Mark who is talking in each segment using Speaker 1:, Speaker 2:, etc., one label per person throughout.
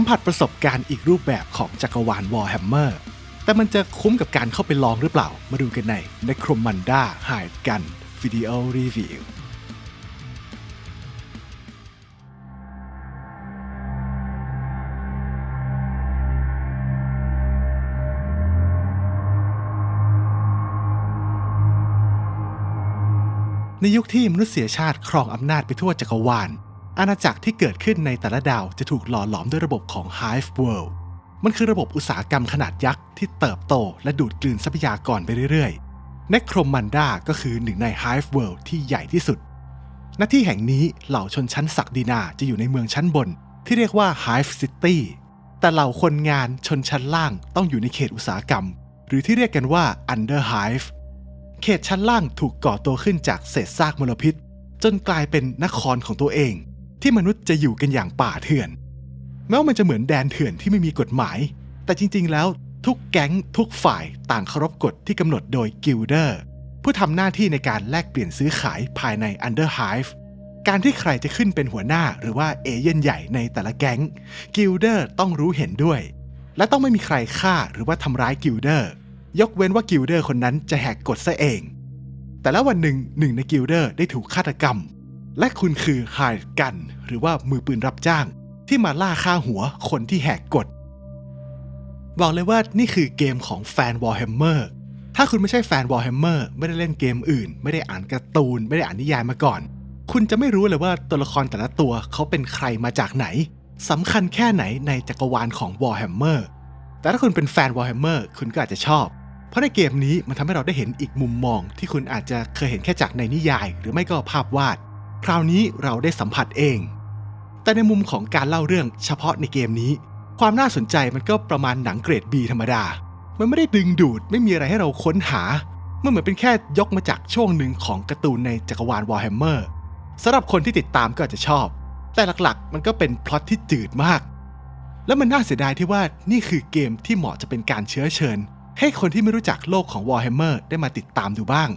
Speaker 1: สัมผัสประสบการณ์อีกรูปแบบของจักรวาล Warhammer แต่มันจะคุ้มกับการเข้าไปลองหรือเปล่า มาดูกันใน Necromunda Hide Gun Video Review ในยุคที่มนุษยชาติครองอำนาจไปทั่วจักรวาล อาณาจักรที่เกิดขึ้นในแต่ละดาวจะถูกหล่อหลอมด้วยระบบของ Hive World มันคือระบบอุตสาหกรรมขนาดยักษ์ที่เติบโตและดูดกลืนทรัพยากรไปเรื่อยๆ Necromunda ก็คือหนึ่งใน Hive World ที่ใหญ่ที่สุด ณ ที่แห่งนี้เหล่าชนชั้นศักดินาจะอยู่ในเมืองชั้นบน ที่เรียกว่า Hive City แต่เหล่าคนงานชนชั้นล่างต้องอยู่ในเขตอุตสาหกรรม หรือที่เรียกกันว่า Under Hive เขตชั้นล่างถูกก่อตัวขึ้นจากเศษซากมลพิษ จนกลายเป็นนครของตัวเอง ที่มนุษย์จะอยู่กันอย่างป่าเถื่อน แม้ว่ามันจะเหมือนแดนเถื่อนที่ไม่มีกฎหมาย แต่จริงๆ แล้วทุกแก๊งทุกฝ่ายต่างเคารพกฎที่กำหนดโดยกิลเดอร์ผู้ทำหน้าที่ในการแลกเปลี่ยนซื้อขายภายใน Under Hive การที่ใครจะขึ้นเป็นหัวหน้าหรือว่าเอเย่นใหญ่ในแต่ละแก๊งกิลเดอร์ต้องรู้เห็นด้วย และต้องไม่มีใครฆ่าหรือว่าทำร้ายกิลเดอร์ยกเว้นว่ากิลเดอร์คนนั้นจะแหกกฎซะเอง แต่แล้ววันหนึ่งหนึ่งในกิลเดอร์ได้ถูกฆาตกรรม และคุณคือไฮกัน หรือว่ามือปืนรับจ้าง ที่มาล่าฆ่าหัวคนที่แหกกฎ บอกเลยว่านี่คือเกมของแฟน Warhammer ถ้าคุณไม่ใช่แฟน Warhammer ไม่ได้เล่นเกมอื่น ไม่ได้อ่านการ์ตูน ไม่ได้อ่านนิยายมาก่อน คุณจะไม่รู้เลยว่าตัวละครแต่ละตัวเขาเป็นใครมาจากไหนสำคัญแค่ไหนในจักรวาลของ Warhammer แต่ถ้าคุณเป็นแฟน Warhammer คุณก็อาจจะชอบ เพราะในเกมนี้มันทำให้เราได้เห็นอีกมุมมองที่คุณอาจจะเคยเห็นแค่จากในนิยาย หรือไม่ก็ภาพวาด คราวนี้เราได้สัมผัสเอง แต่ในมุมของการเล่าเรื่องเฉพาะในเกมนี้ ความน่าสนใจมันก็ประมาณหนังเกรด B ธรรมดา มันไม่ได้ดึงดูดไม่มีอะไรให้เราค้นหา มันเหมือนเป็นแค่ยกมาจากช่วงหนึ่งของการ์ตูนในจักรวาล Warhammer สำหรับคนที่ติดตามก็อาจจะชอบ แต่หลักๆ มันก็เป็นพล็อตที่จืดมาก และมันน่าเสียดายที่ว่านี่คือเกมที่เหมาะจะเป็นการเชื้อเชิญ ให้คนที่ไม่รู้จักโลกของ Warhammer ได้มาติดตามดูบ้าง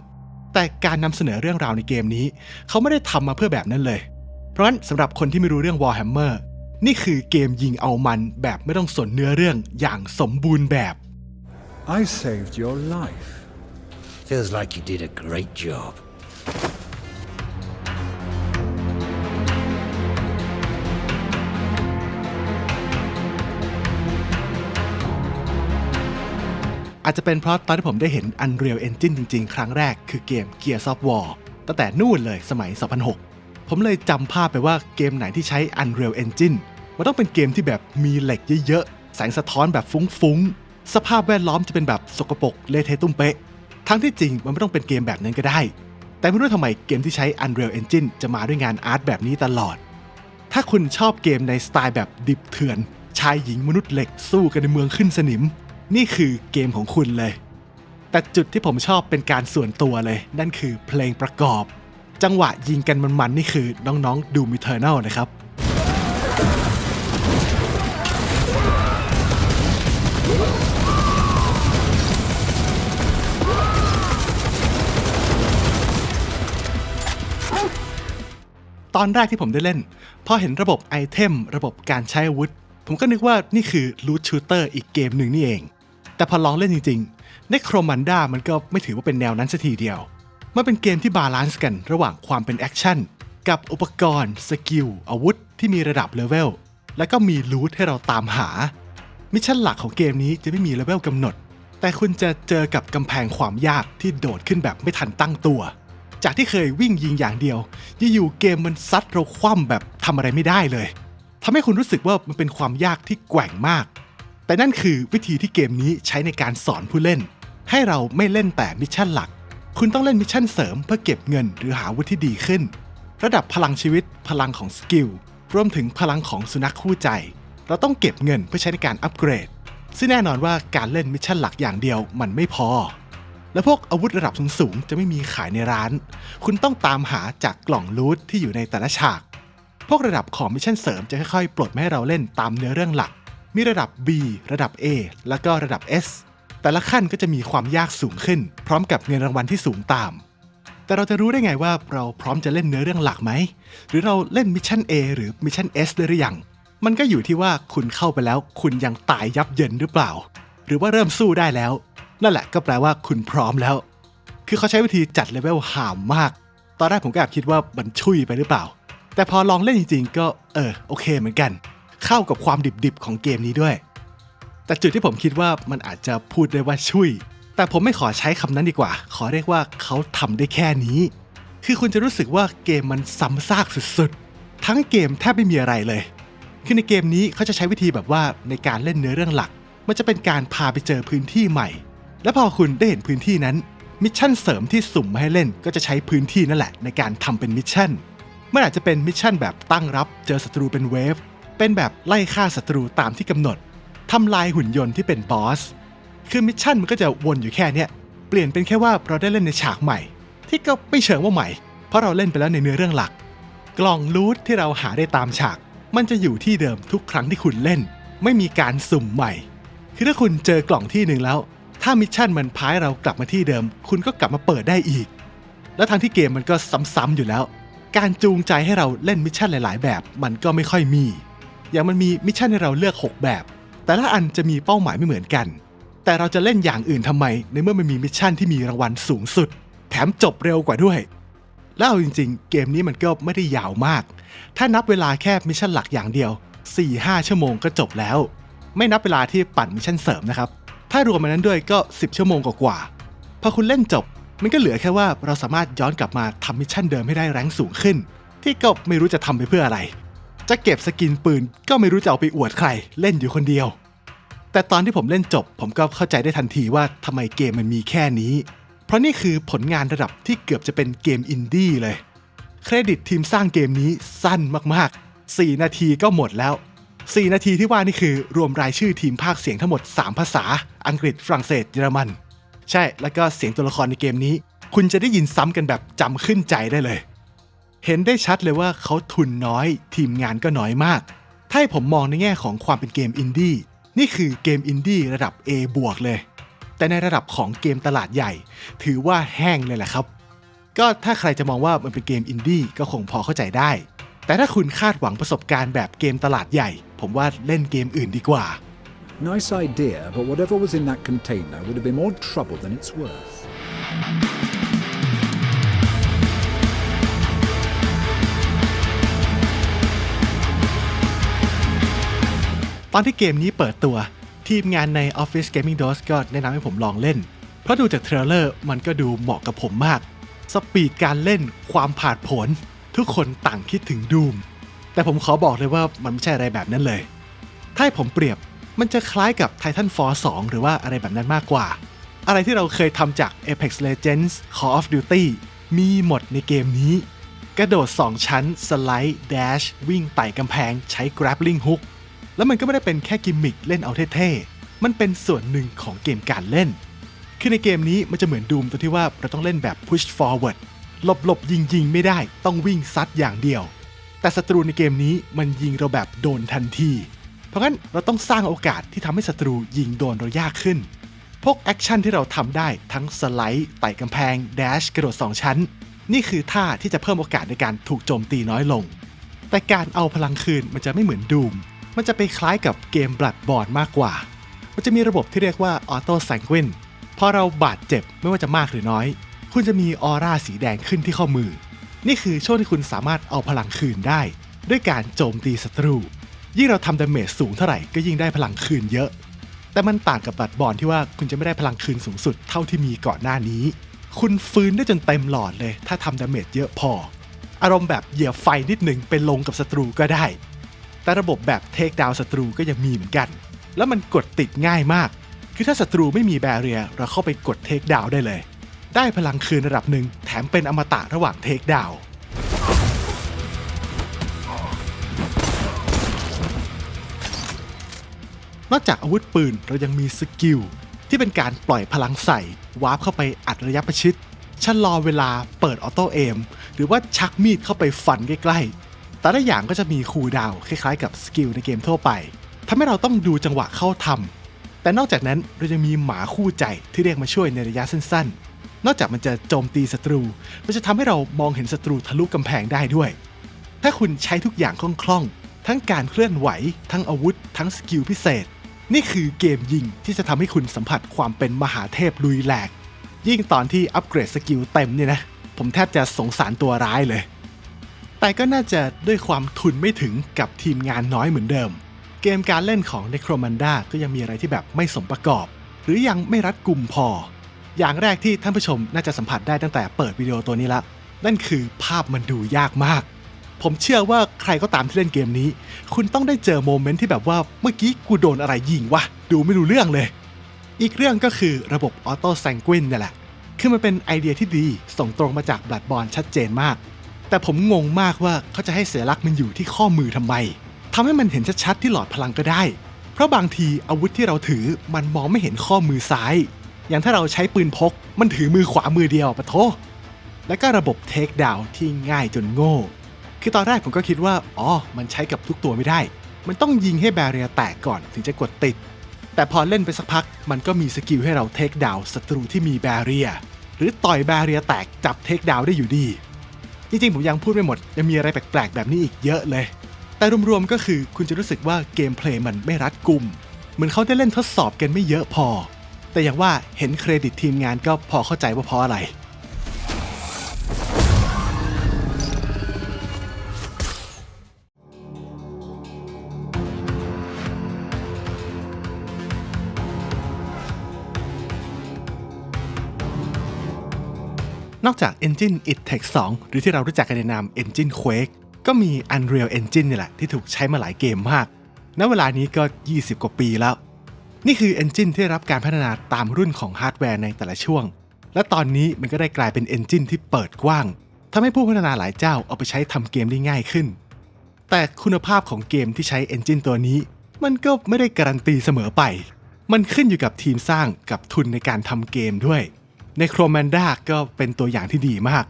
Speaker 1: แต่การนำเสนอเรื่องราวในเกมนี้ เขาไม่ได้ทำมาเพื่อแบบนั้นเลย เพราะฉะนั้นสำหรับคนที่ไม่รู้เรื่อง Warhammer นี่คือเกมยิงเอามันแบบไม่ต้องสนเนื้อเรื่องอย่างสมบูรณ์แบบ
Speaker 2: I saved your life.
Speaker 3: Feels like you did a great job.
Speaker 1: อาจจะเป็นเพราะตอนที่ผมได้เห็น Unreal Engine จริง ๆ ครั้งแรกคือเกม Gears of War ตั้งแต่นู่นเลยสมัย 2006 ผมเลยจำภาพไปว่าเกมไหนที่ใช้ Unreal Engine มันต้องเป็นเกมที่แบบมีเหล็กเยอะๆ แสงสะท้อนแบบฟุ้งๆ สภาพแวดล้อมจะเป็นแบบสกปรกเละเทะตุ้มเป๊ะ ทั้งที่จริงมันไม่ต้องเป็นเกมแบบนั้นก็ได้ แต่ไม่รู้ทำไมเกมที่ใช้ Unreal Engine จะมาด้วยงานอาร์ตแบบนี้ตลอด ถ้าคุณชอบเกมในสไตล์แบบดิบเถื่อน ชายหญิงมนุษย์เหล็กสู้กันในเมืองขึ้นสนิม นี่คือเกมของคุณเลย แต่จุดที่ผมชอบเป็นการส่วนตัวเลย นั่นคือเพลงประกอบ จังหวะยิงกันมันๆนี่คือน้องๆดูมิเทอร์เนลนะครับตอนแรกที่ผมได้เล่น พอเห็นระบบไอเทม ระบบการใช้อาวุธ ผมก็นึกว่านี่คือ loot shooter อีกเกมหนึ่งนี่เอง แต่พอลองเล่นจริงๆในโครมันด้ามันก็ไม่ถือว่าเป็นแนวนั้นสัทีเดียว มันเป็นเกมที่บาลานซ์กันระหว่างความเป็นแอคชั่น กับอุปกรณ์ สกิล อาวุธ ที่มีระดับเลเวล แล้วก็มีลูทให้เราตามหา มิชชั่นหลักของเกมนี้จะไม่มีเลเวลกำหนด แต่คุณจะเจอกับกำแพงความยากที่โดดขึ้นแบบไม่ทันตั้งตัว จากที่เคยวิ่งยิงอย่างเดียวอยู่ๆเกมมันซัดเราคว่ำแบบทำอะไรไม่ได้เลยทำให้คุณรู้สึกว่ามันเป็นความยากที่แกว่งมาก แต่นั่นคือวิธีที่เกมนี้ใช้ในการสอนผู้เล่น ให้เราไม่เล่นแต่มิชชั่นหลัก คุณต้องเล่นมิชชั่นเสริมเพื่อเก็บเงินหรือหาอาวุธที่ดีขึ้น ระดับพลังชีวิต พลังของสกิลรวมถึงพลังของสุนัขคู่ใจ เราต้องเก็บเงินเพื่อใช้ในการอัปเกรด ซึ่งแน่นอนว่าการเล่นมิชชั่นหลักอย่างเดียวมันไม่พอ และพวกอาวุธระดับสูงๆจะไม่มีขายในร้าน คุณต้องตามหาจากกล่องลูทที่อยู่ในแต่ละฉาก พวกระดับของมิชชั่นเสริมจะค่อยๆ ปลดมาให้เราเล่นตามเนื้อเรื่องหลัก มีระดับ B ระดับ A แล้วก็ระดับ S แต่ละขั้นก็จะมีความยากสูงขึ้น พร้อมกับเงินรางวัลที่สูงตาม แต่เราจะรู้ได้ไงว่าเราพร้อมจะเล่นเนื้อเรื่องหลักไหม หรือเราเล่นมิชชั่น A หรือมิชชั่น S ได้หรือยัง มันก็อยู่ที่ว่าคุณเข้าไปแล้ว คุณยังตายยับเยินหรือเปล่า หรือว่าเริ่มสู้ได้แล้ว นั่นแหละก็แปลว่าคุณพร้อมแล้ว คือเขาใช้วิธีจัดเลเวลห่ามมาก ตอนแรกผมก็แอบคิดว่ามันชุยไปหรือเปล่า แต่พอลองเล่นจริงๆ ก็เออโอเคเหมือนกัน เข้ากับความดิบๆของเกมนี้ด้วย แต่จุดที่ผมคิดว่ามันอาจจะพูดได้ว่าชุยแต่ผมไม่ขอใช้คำนั้นดีกว่า ขอเรียกว่าเขาทำได้แค่นี้ คือคุณจะรู้สึกว่าเกมมันซ้ำซากสุดๆ ทั้งเกมแทบไม่มีอะไรเลย คือในเกมนี้เขาจะใช้วิธีแบบว่าในการเล่นเนื้อเรื่องหลัก มันจะเป็นการพาไปเจอพื้นที่ใหม่ และพอคุณได้เห็นพื้นที่นั้นมิชชั่นเสริมที่สุ่มมาให้เล่นก็จะใช้พื้นที่นั่นแหละในการทำเป็นมิชชั่นมันอาจจะเป็นมิชชั่นแบบตั้งรับเจอศัตรูเป็นเวฟ เป็นแบบไล่ฆ่าศัตรูตามที่กำหนดทำลายหุ่นยนต์ที่เป็นบอส คือมิชชั่นมันก็จะวนอยู่แค่เนี้ยเปลี่ยนเป็นแค่ว่าเราได้เล่นในฉากใหม่ ที่ก็ไม่เชิงว่าใหม่ เพราะเราเล่นไปแล้วในเนื้อเรื่องหลัก กล่องลูทที่เราหาได้ตามฉาก มันจะอยู่ที่เดิมทุกครั้งที่คุณเล่น ไม่มีการสุ่มใหม่ คือถ้าคุณเจอกล่องที่หนึ่งแล้ว ถ้ามิชชั่นมันพายเรากลับมาที่เดิม คุณก็กลับมาเปิดได้อีก แล้วทางที่เกมมันก็ซ้ำๆอยู่แล้ว การจูงใจให้เราเล่นมิชชั่นหลาย ๆ แบบ มันก็ไม่ค่อยมี อย่างมันมีมิชชั่นให้เราเลือก 6 แบบ แต่ละอันจะมีเป้าหมายไม่เหมือนกัน แต่เราจะเล่นอย่างอื่นทำไม ในเมื่อมันมีมิชชั่นที่มีรางวัลสูงสุด แถมจบเร็วกว่าด้วย แล้วเอาจริงๆ เกมนี้มันก็ไม่ได้ยาวมาก ถ้านับเวลาแค่มิชชั่นหลักอย่างเดียว 4-5 ชั่วโมงก็จบแล้ว ไม่นับเวลาที่ปั่นมิชชั่นเสริมนะครับ ถ้ารวมมันนั้นด้วยก็ 10 ชั่วโมงกว่าๆพอคุณเล่นจบ มันก็เหลือแค่ว่าเราสามารถย้อนกลับมาทำมิชชั่นเดิมให้ได้แรงสูงขึ้น ที่ก็ไม่รู้จะทำไปเพื่ออะไร จะเก็บสกินปืนก็ไม่รู้จะเอาไปอวดใครเล่นอยู่คนเดียว แต่ตอนที่ผมเล่นจบ ผมก็เข้าใจได้ทันทีว่าทำไมเกมมันมีแค่นี้ เพราะนี่คือผลงานระดับที่เกือบจะเป็นเกมอินดี้เลย เครดิตทีมสร้างเกมนี้สั้นมากๆ 4 นาทีก็หมดแล้ว 4 นาทีที่ว่านี่คือรวมรายชื่อทีมภาคเสียงทั้งหมด 3 ภาษา อังกฤษฝรั่งเศสเยอรมัน ใช่แล้วก็เสียงตัวละครในเกมนี้ คุณจะได้ยินซ้ำกันแบบจำขึ้นใจได้เลย เห็นได้ชัดเลยว่าเขาทุนน้อยทีมงานก็น้อยมาก ถ้าให้ผมมองในแง่ของความเป็นเกมอินดี้นี่คือเกมอินดี้ระดับ A บวกเลย แต่ในระดับของเกมตลาดใหญ่ ถือว่าแห้งเลยแหละครับ ก็ถ้าใครจะมองว่ามันเป็นเกมอินดี้ก็คงพอเข้าใจได้ แต่ถ้าคุณคาดหวังประสบการณ์แบบเกมตลาดใหญ่ ผมว่าเล่นเกมอื่นดีกว่า
Speaker 2: Nice idea, but whatever was in that container would have been more trouble than it's worth.
Speaker 1: ตอนที่เกมนี้เปิดตัว ทีมงานใน Office Gaming DOS ก็แนะนำให้ผมลองเล่น เพราะดูจากเทรลเลอร์มันก็ดูเหมาะกับผมมาก สปีดการเล่นความผาดผล ทุกคนต่างคิดถึงดูมแต่ผมขอบอกเลยว่ามันไม่ใช่อะไรแบบนั้นเลย ถ้าให้ผมเปรียบมันจะคล้ายกับ Titanfall 2 หรือว่าอะไรแบบนั้นมากกว่า อะไรที่เราเคยทำจาก Apex Legends Call of Duty มีหมดในเกมนี้ กระโดด 2 ชั้น สไลด์ แดช วิ่งไต่กำแพง ใช้ grappling hook แล้วมันก็ไม่ได้เป็นแค่กิมมิคเล่นเอาเท่ๆ มันเป็นส่วนหนึ่งของเกมการเล่น คือในเกมนี้มันจะเหมือนดูมตรงที่ว่าเราต้องเล่นแบบ push forward หลบหลบยิงยิงๆไม่ได้ต้องวิ่งซัดอย่างเดียว แต่ศัตรูในเกมนี้มันยิงเราแบบโดนทันที เพราะงั้นเราต้องสร้างโอกาสที่ทำให้ศัตรูยิงโดนเรายากขึ้น พวกแอคชั่นที่เราทำได้ทั้งสไลด์ไต่กำแพงแดชกระโดด 2 ชั้น นี่คือท่าที่จะเพิ่มโอกาสในการถูกโจมตีน้อยลง แต่การเอาพลังคืนมันจะไม่เหมือนดูม มันจะไปคล้ายกับเกมบลัดบอ d มากกว่า มันจะมีระบบที่เรียกว่าออโต้แซง u ินพอเราบาดเจ็บไม่ว่าจะมากหรือน้อย คุณจะมีออร่าสีแดงขึ้นที่ข้อมือ นี่คือช่วงที่คุณสามารถเอาพลังคืนได้ ด้วยการโจมตีศัตรู ยิ่งเราทำดาเมจสูงเท่าไหร่ก็ยิ่งได้พลังคืนเยอะ แต่มันต่างกับบลัดบอลที่ว่าคุณจะไม่ได้พลังคืนสูงสุดเท่าที่มีก่อนหน้านี้ คุณฟื้นได้จนเต็มหลอดเลย ถ้าทำดาเมจเยอะพอ อารมณ์แบบเหยียบไฟนิดหนึ่งไปลงกับศัตรูก็ได้ แต่ระบบแบบเทคดาวศัตรูก็ยังมีเหมือนกัน แล้วมันกดติดง่ายมาก คือถ้าศัตรูไม่มีแบเรียเราเข้าไปกดเทคดาวได้เลย ได้พลังคืนระดับหนึ่งแถมเป็นอมตะระหว่างเทคดาวนอกจากอาวุธปืนเรายังมีสกิลที่เป็นการปล่อยพลังใส่วาร์ปเข้าไปอัดระยะประชิดชะลอเวลาเปิดออโต้เอมหรือว่าชักมีดเข้าไปฟันใกล้ๆ แต่ละอย่างก็จะมีคูลดาวคล้ายๆ กับสกิลในเกมทั่วไปทำให้เราต้องดูจังหวะเข้าทำแต่นอกจากนั้นเรายังมีหมาคู่ใจที่เรียกมาช่วยในระยะสั้นๆ นอกจากมันจะโจมตีศัตรู มันจะทำให้เรามองเห็นศัตรูทะลุกำแพงได้ด้วย ถ้าคุณใช้ทุกอย่างคล่องๆ ทั้งการเคลื่อนไหว ทั้งอาวุธ ทั้งสกิลพิเศษ นี่คือเกมยิงที่จะทำให้คุณสัมผัสความเป็นมหาเทพลุยแหลก ยิ่งตอนที่อัปเกรดสกิลเต็มเนี่ยนะ ผมแทบจะสงสารตัวร้ายเลย แต่ก็น่าจะด้วยความทุนไม่ถึงกับทีมงานน้อยเหมือนเดิม เกมการเล่นของ Necromunda ก็ยังมีอะไรที่แบบไม่สมประกอบ หรือยังไม่รัดกุมพอ อย่างแรกที่ท่านผู้ชมน่าจะสัมผัสได้ตั้งแต่เปิดวิดีโอตัวนี้ละ นั่นคือภาพมันดูยากมาก ผมเชื่อว่าใครก็ตามที่เล่นเกมนี้ คุณต้องได้เจอโมเมนต์ที่แบบว่าเมื่อกี้กูโดนอะไรยิงวะดูไม่รู้เรื่องเลย อีกเรื่องก็คือระบบออโต้แซงกวินนี่แหละคือมันเป็นไอเดียที่ดีส่งตรงมาจากบลัดบอลชัดเจนมาก แต่ผมงงมากว่าเขาจะให้เสัญลักษณ์มันอยู่ที่ข้อมือทำไมทำให้มันเห็นชัดๆที่หลอดพลังก็ได้ เพราะบางทีอาวุธที่เราถือมันมองไม่เห็นข้อมือซ้าย อย่างถ้าเราใช้ปืนพก มันถือมือขวามือเดียวปะโทแล้วก็ระบบเทคดาวที่ง่ายจนโง่ คือตอนแรกผมก็คิดว่า อ๋อ มันใช้กับทุกตัวไม่ได้ มันต้องยิงให้แบเรียแตกก่อนถึงจะกดติด แต่พอเล่นไปสักพัก มันก็มีสกิลให้เราเทคดาวศัตรูที่มีแบเรีย หรือต่อยแบเรียแตกจับเทคดาวได้อยู่ดี จริงๆ ผมยังพูดไม่หมด ยังมีอะไรแปลกๆ แบบนี้อีกเยอะเลย แต่รวมๆ ก็คือคุณจะรู้สึกว่าเกมเพลย์มันไม่รัดกุม เหมือนเขาได้เล่นทดสอบกันไม่เยอะพอ แต่อย่างว่าเห็นเครดิตทีมงานก็พอเข้าใจว่าเพราะอะไร นอกจาก Engine It Takes 2 หรือที่เรารู้จักกันในนาม Engine Quake ก็มี Unreal Engine นี่แหละ ที่ถูกใช้มาหลายเกมมาก ณ เวลานี้ก็ 20 กว่าปีแล้ว นี่คือ Engine ที่ได้รับการพัฒนาตามรุ่นของฮาร์ดแวร์ในแต่ละช่วง และตอนนี้มันก็ได้กลายเป็น Engine ที่เปิดกว้างทำให้ผู้พัฒนาหลายเจ้าเอาไปใช้ทำเกมได้ง่ายขึ้น แต่คุณภาพของเกมที่ใช้ Engine ตัวนี้ มันก็ไม่ได้การันตีเสมอไป มันขึ้นอยู่กับทีมสร้างกับทุนในการทำเกมด้วย ในโครแมนดาก็เป็นตัวอย่างที่ดีมาก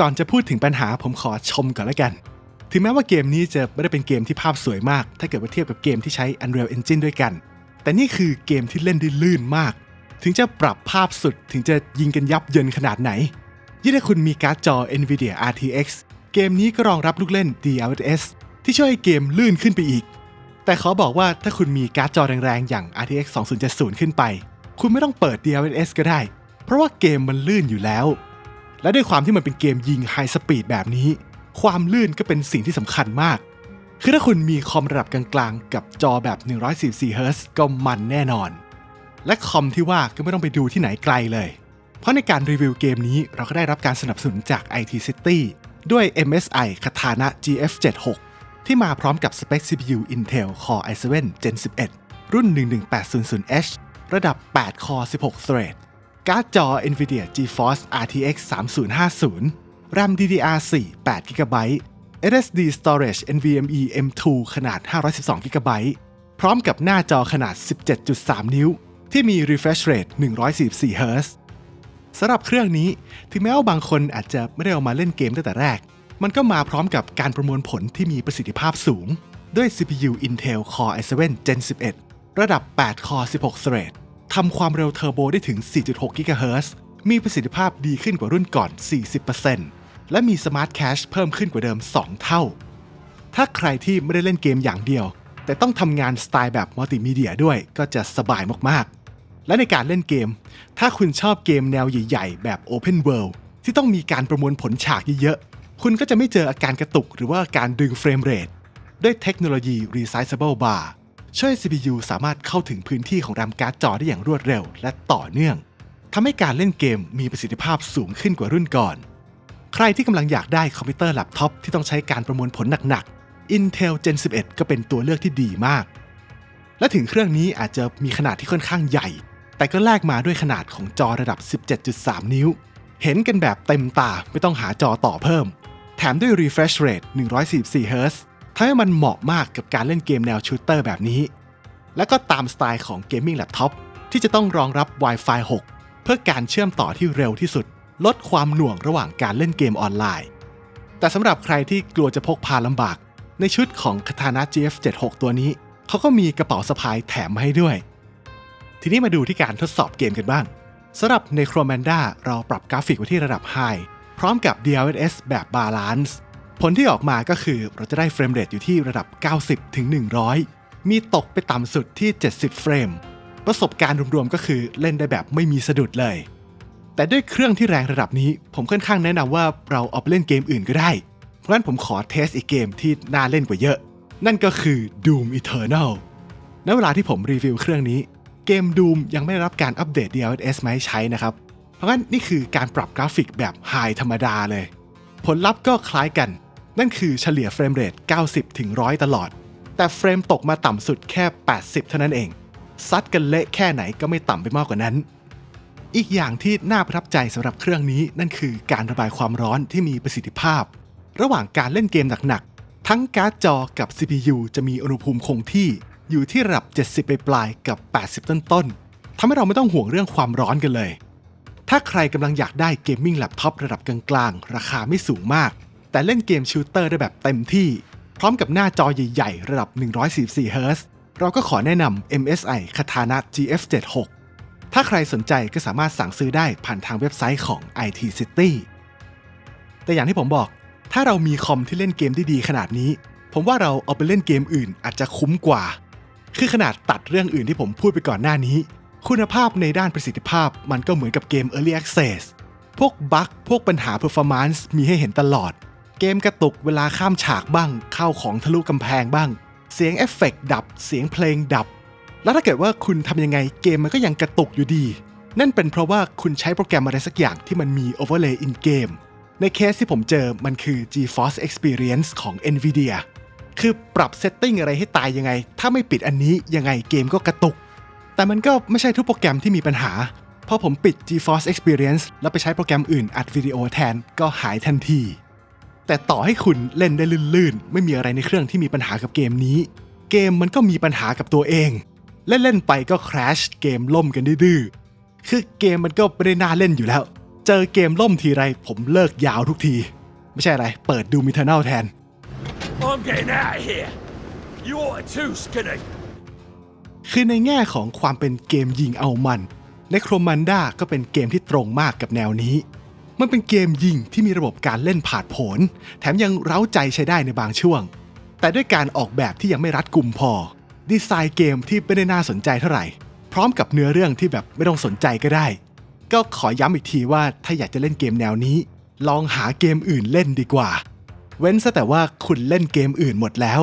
Speaker 1: ก่อนจะพูดถึงปัญหาผมขอชมก่อนละกัน ถึงแม้ว่าเกมนี้จะไม่ได้เป็นเกมที่ภาพสวยมาก ถ้าเกิดว่าเทียบกับเกมที่ใช้ Unreal Engine ด้วยกัน แต่นี่คือเกมที่เล่นได้ลื่นมาก ถึงจะปรับภาพสุดถึงจะยิงกันยับเยินขนาดไหน ยิ่งถ้าคุณมีการ์ดจอ NVIDIA RTX เกมนี้ก็รองรับลูกเล่น DLSS ที่ช่วยให้เกมลื่นขึ้นไปอีก แต่ขอบอกว่าถ้าคุณมีการ์ดจอแรงๆ อย่าง RTX 2070 ขึ้นไป คุณไม่ต้องเปิด DLSS ก็ได้ เพราะว่าเกมมันลื่นอยู่แล้ว และด้วยความที่มันเป็นเกมยิงไฮสปีดแบบนี้ ความลื่นก็เป็นสิ่งที่สำคัญมาก คือถ้าคุณมีคอมระดับกลางๆ กับจอแบบ 144 Hz ก็มันแน่นอน และคอมที่ว่าก็ไม่ต้องไปดูที่ไหนไกลเลย เพราะในการรีวิวเกมนี้เราก็ได้รับการสนับสนุนจาก IT City ด้วย MSI Katana GF76 ที่มาพร้อมกับสเปค CPU Intel Core i7 Gen 11 รุ่น 11800H ระดับ8 Core 16 Thread การ์ดจอ NVIDIA GeForce RTX 3050 RAM DDR4 8 GB SSD Storage NVMe M2 ขนาด 512 GB พร้อมกับหน้าจอขนาด 17.3 นิ้ว ที่มี refresh rate 144 Hz สำหรับเครื่องนี้ ถึงแม้ว่าบางคนอาจจะไม่ได้เอามาเล่นเกมตั้งแต่แรก มันก็มาพร้อมกับการประมวลผลที่มีประสิทธิภาพสูง ด้วย CPU Intel Core i7 Gen 11 ระดับ 8 Core 16 Thread ทำความเร็วเทอร์โบได้ถึง 4.6 GHz มีประสิทธิภาพดีขึ้นกว่ารุ่นก่อน 40%และมี Smart Cache เพิ่มขึ้นกว่าเดิม 2 เท่า ถ้าใครที่ไม่ได้เล่นเกมอย่างเดียว แต่ต้องทำงานสไตล์แบบมัลติมีเดียด้วยก็จะสบายมากๆ และในการเล่นเกม ถ้าคุณชอบเกมแนวใหญ่ ๆ แบบ Open World ที่ต้องมีการประมวลผลฉากเยอะๆ คุณก็จะไม่เจออาการกระตุกหรือว่าการดึงเฟรมเรทด้วยเทคโนโลยี Resizable Bar ช่วย CPU สามารถเข้าถึงพื้นที่ของแรมการ์ดจอได้อย่างรวดเร็ว และต่อเนื่องทำให้การเล่นเกมมีประสิทธิภาพสูงขึ้นกว่ารุ่นก่อน ใครที่กำลังอยากได้คอมพิวเตอร์แล็ปท็อปที่ต้องใช้การประมวลผลหนักๆ Intel Gen 11 ก็เป็นตัวเลือกที่ดีมาก และถึงเครื่องนี้อาจจะมีขนาดที่ค่อนข้างใหญ่ แต่ก็แลกมาด้วยขนาดของจอระดับ 17.3 นิ้ว เห็นกันแบบเต็มตาไม่ต้องหาจอต่อเพิ่ม แถมด้วย refresh rate 144 Hz ทำให้มันเหมาะมากกับการเล่นเกมแนวชูตเตอร์แบบนี้ และก็ตามสไตล์ของเกมมิ่งแล็ปท็อปที่จะต้องรองรับ Wi-Fi 6 เพื่อการเชื่อมต่อที่เร็วที่สุด ลดความหน่วงระหว่างการเล่นเกมออนไลน์ แต่สำหรับใครที่กลัวจะพกพาลำบาก ในชุดของ Katana GF76 ตัวนี้ เขาก็มีกระเป๋าสะพายแถมมาให้ด้วย ทีนี้มาดูที่การทดสอบเกมกันบ้างสำหรับใน Chromanda เราปรับกราฟิกไว้ที่ระดับ High พร้อมกับ DLSS แบบ Balance ผลที่ออกมาก็คือเราจะได้เฟรมเรทอยู่ที่ระดับ 90 ถึง 100 มีตกไปต่ำสุดที่ 70 เฟรม ประสบการณ์รวมๆก็คือเล่นได้แบบไม่มีสะดุดเลย แต่ด้วยเครื่องที่แรงระดับนี้ ผมค่อนข้างแนะนำว่าเราเอาไปเล่นเกมอื่นก็ได้ เพราะฉะนั้นผมขอเทสอีกเกมที่น่าเล่นกว่าเยอะ นั่นก็คือ Doom Eternal ณเวลาที่ผมรีวิวเครื่องนี้ เกม Doom ยังไม่ได้รับการอัปเดต DLSS มาให้ใช้นะครับ เพราะงั้นนี่คือการปรับกราฟิกแบบ High ธรรมดาเลย ผลลัพธ์ก็คล้ายกัน นั่นคือเฉลี่ยเฟรมเรท 90 ถึง 100 ตลอด แต่เฟรมตกมาต่ำสุดแค่ 80 เท่านั้นเอง ซัดกันเละแค่ไหนก็ไม่ต่ำไปมากกว่านั้น อีกอย่างที่น่าประทับใจสำหรับเครื่องนี้นั่นคือการระบายความร้อนที่มีประสิทธิภาพ ระหว่างการเล่นเกมหนักๆ ทั้งการ์ดจอกับ CPU จะมีอุณหภูมิคงที่อยู่ที่ระดับ 70 ไปปลายกับ 80 ต้นๆทำให้เราไม่ต้องห่วงเรื่องความร้อนกันเลย ถ้าใครกำลังอยากได้เกมมิ่งแล็ปท็อประดับกลางๆ ราคาไม่สูงมาก แต่เล่นเกมชูเตอร์ได้แบบเต็มที่ พร้อมกับหน้าจอใหญ่ๆ ระดับ 144 Hz เราก็ขอแนะนำ MSI Katana GF76 ถ้าใครสนใจก็สามารถสั่งซื้อได้ผ่านทางเว็บไซต์ของ IT City แต่อย่างที่ผมบอก ถ้าเรามีคอมที่เล่นเกมได้ดีขนาดนี้ ผมว่าเราเอาไปเล่นเกมอื่นอาจจะคุ้มกว่า คือขนาดตัดเรื่องอื่นที่ผมพูดไปก่อนหน้านี้ คุณภาพในด้านประสิทธิภาพมันก็เหมือนกับเกม Early Access พวกบั๊กพวกปัญหา performance มีให้เห็นตลอด เกมกระตุกเวลาข้ามฉากบ้าง เข้าของทะลุกำแพงบ้าง เสียงเอฟเฟกต์ดับ เสียงเพลงดับ แล้วถ้าเกิดว่าคุณทำยังไงเกมมันก็ยังกระตุกอยู่ดี นั่นเป็นเพราะว่าคุณใช้โปรแกรมอะไรสักอย่างที่มันมี overlay in game ในเคสที่ผมเจอมันคือ GeForce Experience ของ NVIDIA คือปรับเซตติ้งอะไรให้ตายยังไง ถ้าไม่ปิดอันนี้ยังไงเกมก็กระตุก แต่มันก็ไม่ใช่ทุกโปรแกรมที่มีปัญหา พอผมปิด GeForce Experience แล้วไปใช้โปรแกรมอื่นอัดวิดีโอแทนก็หายทันที แต่ต่อให้คุณเล่นได้ลื่นๆ ไม่มีอะไรในเครื่องที่มีปัญหากับเกมนี้ เกมมันก็มีปัญหากับตัวเองเล่นๆไปก็คราชเกมล่มกันดื้อๆคือเกมมันก็ไม่ได้น่าเล่นอยู่แล้ว เจอเกมล่มทีไรผมเลิกยาวทุกที ไม่ใช่อะไร เปิดดูมิเทอร์เนลแทน
Speaker 4: I'm getting out of here. You ought to too, Skinny.
Speaker 1: คือในแง่ของความเป็นเกมยิงเอามัน ในโครมันดาก็เป็นเกมที่ตรงมากกับแนวนี้ มันเป็นเกมยิงที่มีระบบการเล่นผาดโผน แถมยังเร้าใจใช้ได้ในบางช่วง แต่ด้วยการออกแบบที่ยังไม่รัดกุมพอ ดีไซน์เกมที่ไม่ได้น่าสนใจเท่าไหร่ พร้อมกับเนื้อเรื่องที่แบบไม่ต้องสนใจก็ได้ ก็ขอย้ำอีกทีว่าถ้าอยากจะเล่นเกมแนวนี้ ลองหาเกมอื่นเล่นดีกว่า เว้นซะแต่ว่าคุณเล่นเกมอื่นหมดแล้ว